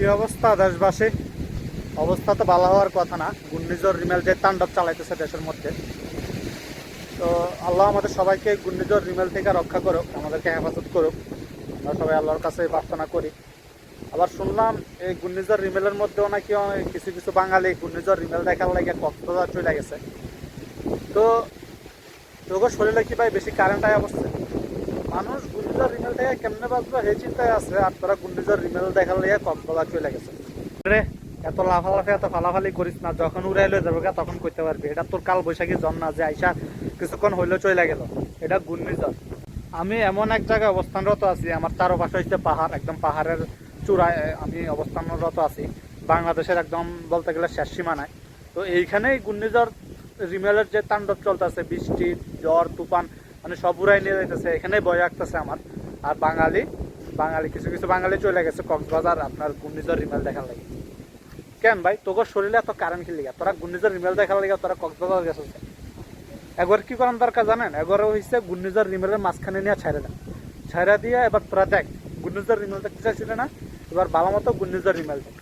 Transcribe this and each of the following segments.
কি অবস্থা দেশবাসী? অবস্থা তো ভালো হওয়ার কথা না। ঘূর্ণিঝড় রিমেল যে তাণ্ডব চালাইতেছে দেশের মধ্যে। তো আল্লাহ আমাদের সবাইকে ঘূর্ণিঝড় রিমেল থেকে রক্ষা করুক, আমাদেরকে হেফাজত করুক। আমরা সবাই আল্লাহর কাছে প্রার্থনা করি। আবার শুনলাম এই ঘূর্ণিঝড় রিমেলের মধ্যেও নাকি কিছু কিছু বাঙালি ঘূর্ণিঝড় রিমেল দেখার লাগে কক্সবাজার চলে গেছে। তো তোর শরীরে কি ভাই বেশি কারেন্ট আয় অবস্থা? মানুষ ঘূর্ণিঝড় রিমেল থেকে কেমনে বাঁচবো সেই চিন্তায় আছে। আর তোরা ঘূর্ণিঝড় রিমেল দেখার লেগে কক্সবাজার চলে গেছে। রে, এত লাফালাফি, এত ফালাফালি করিস না, যখন উড়াই লয়ে যাবে তখন করতে পারবি। এটা তোর কাল বৈশাখী জন না যে আইসা কিছুক্ষণ হইলেও চলে গেল। এটা ঘূর্ণিঝড় আমি এমন এক জায়গায় অবস্থানরত আছি, আমার চারপাশে হচ্ছে পাহাড়, একদম পাহাড়ের চূড়ায় আমি অবস্থানরত আছি। বাংলাদেশের একদম বলতে গেলে শেষ সীমানায়। তো এইখানেই ঘূর্ণিঝড় রিমেলের যে তাণ্ডব চলতেছে, বৃষ্টি ঝড় তুফান মানে সব উড়াই নিয়ে যাইতেছে। এখানেই ভয় রাখতেছে আমার। আর বাঙালি বাঙালি, কিছু কিছু বাঙালি চলে গেছে কক্সবাজার, আপনার ঘূর্ণিঝড় রিমেল দেখার লাগে। কেন ভাই? তোর শরীরে এত কারেন্ট খেলে তোরা ঘূর্ণিঝড় রিমেল দেখার লাগে তোরা কক্সবাজার কেন? একবার কি করার দরকার জানেন? একবার হইছে ঘূর্ণিঝড় রিমেলের মাঝখানে নিয়ে ছাইড়া দেন। ছাইড়া দিয়ে এবার তোরা দেখ, ঘূর্ণিঝড় রিমেল দেখতে চাইছিলে না? এবার ভালো মতো ঘূর্ণিঝড় রিমেল দেখ।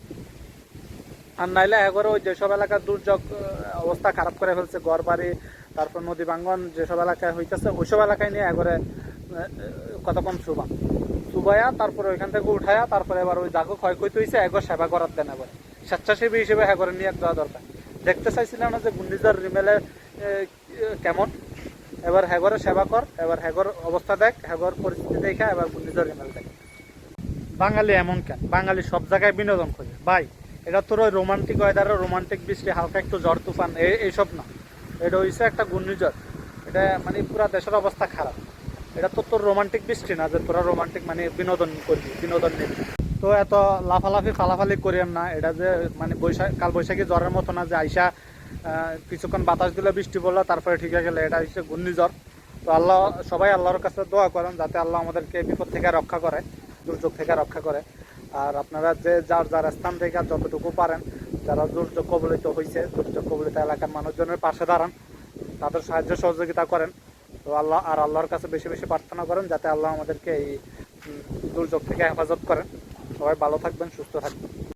আর নাইলে একবারে ওই যেসব এলাকার দুর্যোগ অবস্থা খারাপ করে ফেলছে ঘর বাড়ি তারপর নদী ভাঙ্গন যেসব এলাকায় হইতেছে ওইসব এলাকায় নিয়ে একবারে কতক্ষণ শুবা? শুবাইয়া তারপরে ওইখান থেকে উঠায়া তারপরে এবার ওই জাগো ক্ষয়ক্ষতি হয়েছে একবার সেবা করার দেন এবার। স্বেচ্ছাসেবী হিসেবে একবারে নিয়ে দেওয়া দরকার। দেখতে চাইছিলাম না যে রিমেলের আহ, কেমন? এবার হ্যাগরের সেবা কর এবার হ্যাগর অবস্থা দেখ হ্যাগর পরিস্থিতি দেখে এবার ঘূর্ণিঝড় রিমেল দেখ। বাঙালি এমন কেন? বাঙালি সব জায়গায় বিনোদন খোঁজে। ভাই এটা তোর ওই রোমান্টিক ওয়েদারের রোমান্টিক বৃষ্টি, হালকা একটু ঝড়, তুফান এই- এইসব না। এটা হইছে একটা ঘূর্ণিঝড়। এটা মানে পুরা দেশের অবস্থা খারাপ। এটা তো তোর রোমান্টিক বৃষ্টি না, যে তোরা রোমান্টিক মানে বিনোদন করবি, বিনোদন নিবি। তো এত লাফালাফি, ফালাফালি করিয়েন না। এটা যে মানে বৈশাখ কাল বৈশাখী জ্বরের মতো না যে আইসা কিছুক্ষণ বাতাস দিলে বৃষ্টি পড়ল, তারপরে ঠিক হয়ে গেলে এটা হচ্ছে ঘূর্ণিঝড়। তো আল্লাহ সবাই আল্লাহর কাছে দোয়া করেন, যাতে আল্লাহ আমাদেরকে বিপদ থেকে রক্ষা করে, দুর্যোগ থেকে রক্ষা করে। আর আপনারা যে যার যার স্থান থেকে যতটুকু পারেন, যারা দুর্যোগ কবলিত হয়েছে দুর্যোগ কবলিত এলাকার মানুষজনের পাশে দাঁড়ান, তাদের সাহায্য সহযোগিতা করেন। তো আল্লাহ, আর আল্লাহর কাছে বেশি বেশি প্রার্থনা করেন যাতে আল্লাহ আমাদেরকে এই দুর্যোগ থেকে হেফাজত করেন। সবাই ভালো থাকবেন, সুস্থ থাকবেন।